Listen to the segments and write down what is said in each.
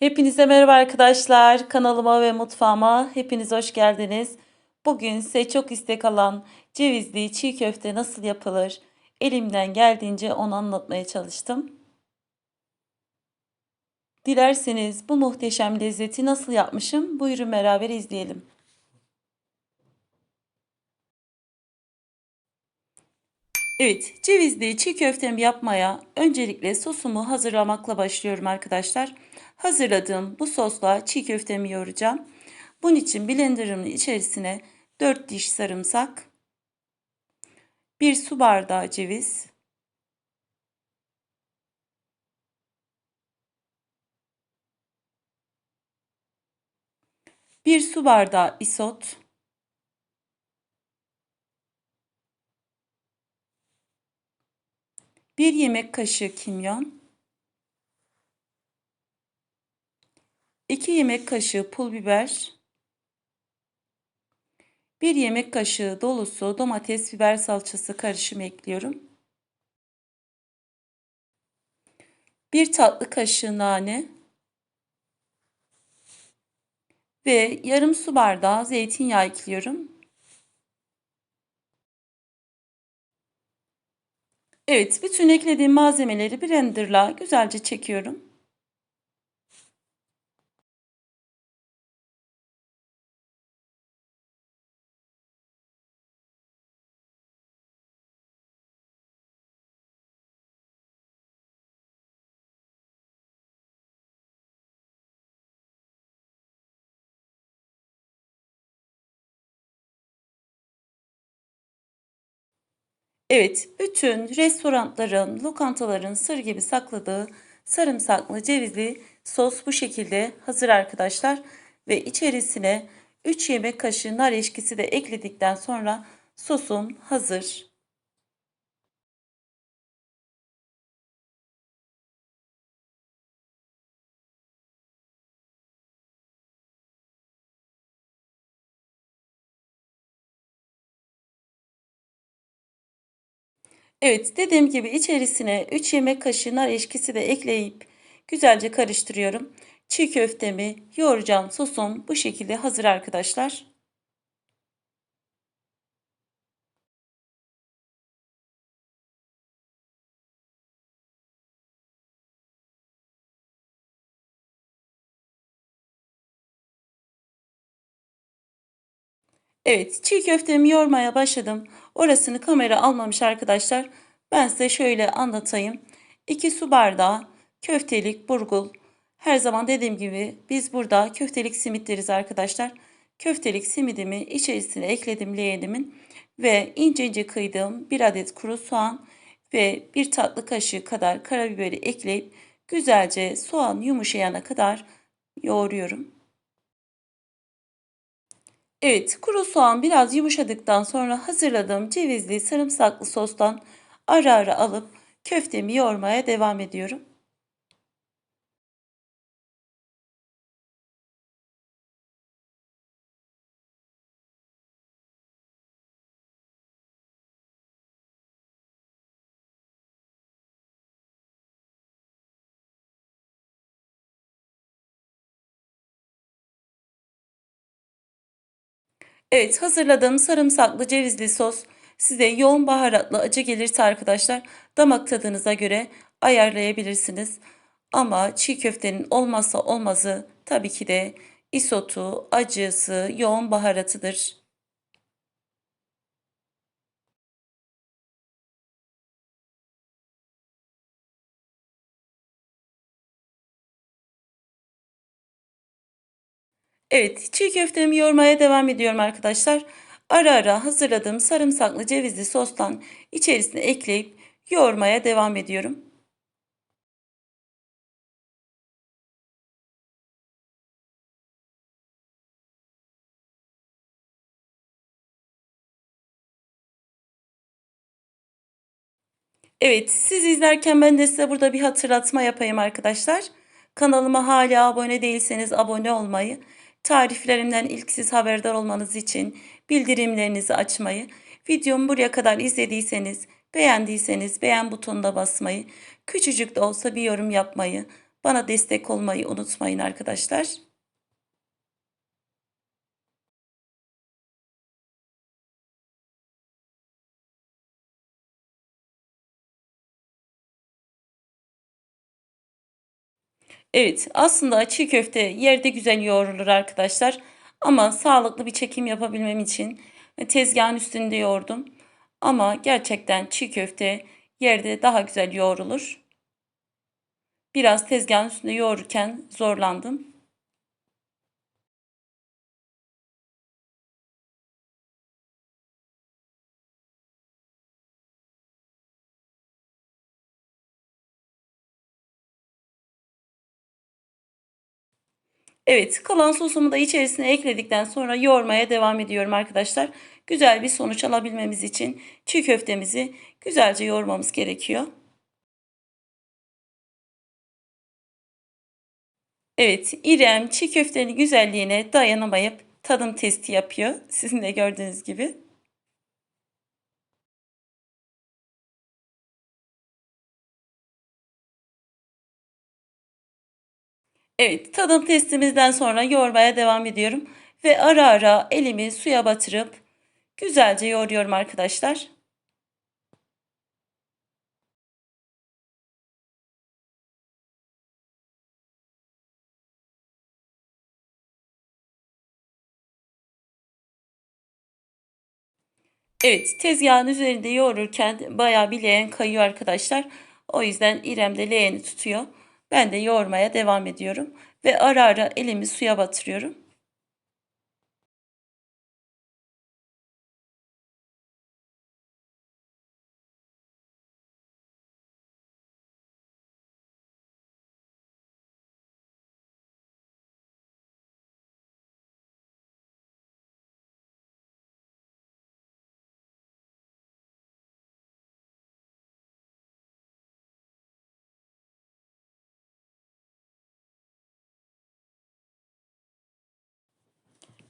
Hepinize merhaba arkadaşlar. Kanalıma ve mutfağıma hepiniz hoş geldiniz. Bugün size çok istek alan cevizli çiğ köfte nasıl yapılır? Elimden geldiğince onu anlatmaya çalıştım. Dilerseniz bu muhteşem lezzeti nasıl yapmışım? Buyurun beraber izleyelim. Evet, cevizli çiğ köftemi yapmaya öncelikle sosumu hazırlamakla başlıyorum arkadaşlar. Hazırladığım bu sosla çiğ köftemi yoğuracağım. Bunun için blenderımın içerisine 4 diş sarımsak, 1 su bardağı ceviz, bir su bardağı isot, bir yemek kaşığı kimyon, 2 yemek kaşığı pul biber, 1 yemek kaşığı dolusu domates biber salçası karışımı ekliyorum. 1 tatlı kaşığı nane ve yarım su bardağı zeytinyağı ekliyorum. Evet, bütün eklediğim malzemeleri blenderla güzelce çekiyorum. Evet, bütün restoranların, lokantaların sır gibi sakladığı sarımsaklı cevizli sos bu şekilde hazır arkadaşlar. Ve içerisine 3 yemek kaşığı nar eşkisi de ekledikten sonra sosum hazır. Evet dediğim gibi içerisine 3 yemek kaşığı nar eşkisi de ekleyip güzelce karıştırıyorum. Çiğ köftemi yoğuracağım sosum bu şekilde hazır arkadaşlar. Evet, çiğ köftemi yoğurmaya başladım. Orasını kamera almamış arkadaşlar. Ben size şöyle anlatayım. 2 su bardağı köftelik burgul. Her zaman dediğim gibi biz burada köftelik simit deriz arkadaşlar. Köftelik simidimi içerisine ekledim leğenimin ve ince ince kıydığım bir adet kuru soğan ve bir tatlı kaşığı kadar karabiberi ekleyip güzelce soğan yumuşayana kadar yoğuruyorum. Evet, kuru soğan biraz yumuşadıktan sonra hazırladığım cevizli sarımsaklı sostan ara ara alıp köftemi yoğurmaya devam ediyorum. Evet, hazırladığım sarımsaklı cevizli sos size yoğun baharatlı acı gelirse arkadaşlar damak tadınıza göre ayarlayabilirsiniz. Ama çiğ köftenin olmazsa olmazı tabii ki de isotu, acısı, yoğun baharatıdır. Evet, çiğ köftemi yoğurmaya devam ediyorum arkadaşlar. Ara ara hazırladığım sarımsaklı cevizli sostan içerisine ekleyip yoğurmaya devam ediyorum. Evet, siz izlerken ben de size burada bir hatırlatma yapayım arkadaşlar. Kanalıma hala abone değilseniz abone olmayı, tariflerimden ilk siz haberdar olmanız için bildirimlerinizi açmayı, videomu buraya kadar izlediyseniz, beğendiyseniz beğen butonuna basmayı, küçücük de olsa bir yorum yapmayı, bana destek olmayı unutmayın arkadaşlar. Evet, aslında çiğ köfte yerde güzel yoğrulur arkadaşlar. Ama sağlıklı bir çekim yapabilmem için tezgahın üstünde yoğurdum. Ama gerçekten çiğ köfte yerde daha güzel yoğrulur. Biraz tezgahın üstünde yoğururken zorlandım. Evet, kalan sosumu da içerisine ekledikten sonra yoğurmaya devam ediyorum arkadaşlar. Güzel bir sonuç alabilmemiz için çiğ köftemizi güzelce yoğurmamız gerekiyor. Evet, İrem çiğ köftenin güzelliğine dayanamayıp tadım testi yapıyor. Sizin de gördüğünüz gibi. Evet, tadım testimizden sonra yoğurmaya devam ediyorum. Ve ara ara elimi suya batırıp güzelce yoğuruyorum arkadaşlar. Evet, tezgahın üzerinde yoğururken bayağı bir leğen kayıyor arkadaşlar. O yüzden İrem de leğeni tutuyor. Ben de yoğurmaya devam ediyorum. Ve ara ara elimi suya batırıyorum.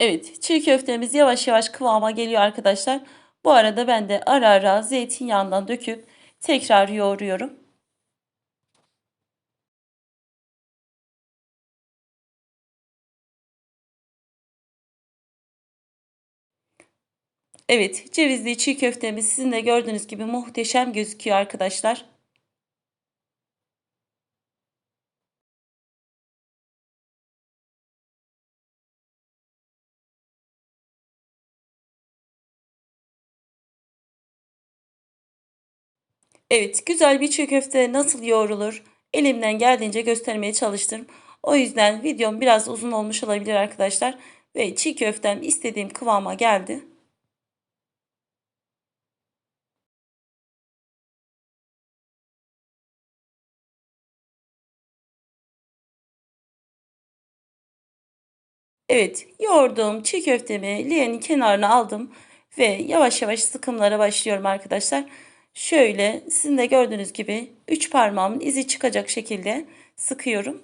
Evet, çiğ köftemiz yavaş yavaş kıvama geliyor arkadaşlar. Bu arada ben de ara ara zeytinyağından döküp tekrar yoğuruyorum. Evet, cevizli çiğ köftemiz sizin de gördüğünüz gibi muhteşem gözüküyor arkadaşlar. Evet, güzel bir çiğ köfte nasıl yoğrulur? Elimden geldiğince göstermeye çalıştım. O yüzden videom biraz uzun olmuş olabilir arkadaşlar. Ve çiğ köftem istediğim kıvama geldi. Evet, yoğurduğum çiğ köftemi leğenin kenarına aldım ve yavaş yavaş sıkımlara başlıyorum arkadaşlar. Şöyle sizin de gördüğünüz gibi 3 parmağımın izi çıkacak şekilde sıkıyorum.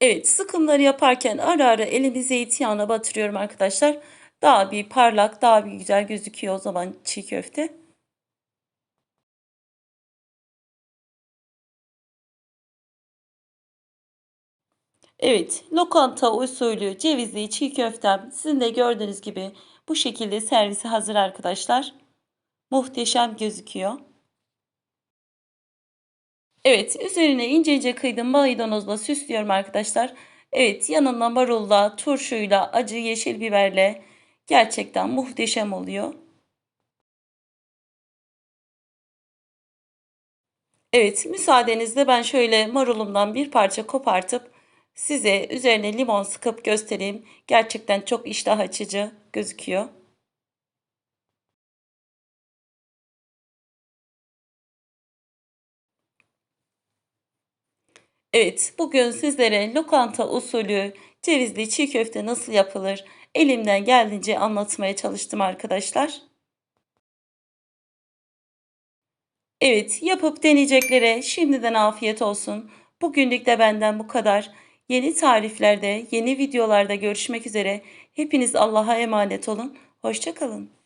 Evet, sıkımları yaparken ara ara elimi zeytinyağına batırıyorum arkadaşlar. Daha bir parlak, daha bir güzel gözüküyor o zaman çiğ köfte. Evet, lokanta usulü cevizli çiğ köftem sizin de gördüğünüz gibi bu şekilde servisi hazır arkadaşlar. Muhteşem gözüküyor. Evet, üzerine ince ince kıydım maydanozla süslüyorum arkadaşlar. Evet, yanına marulla, turşuyla, acı yeşil biberle gerçekten muhteşem oluyor. Evet, müsaadenizle ben şöyle marulumdan bir parça kopartıp size üzerine limon sıkıp göstereyim. Gerçekten çok iştah açıcı gözüküyor. Evet, bugün sizlere lokanta usulü cevizli çiğ köfte nasıl yapılır elimden geldiğince anlatmaya çalıştım arkadaşlar. Evet, yapıp deneyeceklere şimdiden afiyet olsun. Bugünlük de benden bu kadar. Yeni tariflerde, yeni videolarda görüşmek üzere. Hepiniz Allah'a emanet olun. Hoşçakalın.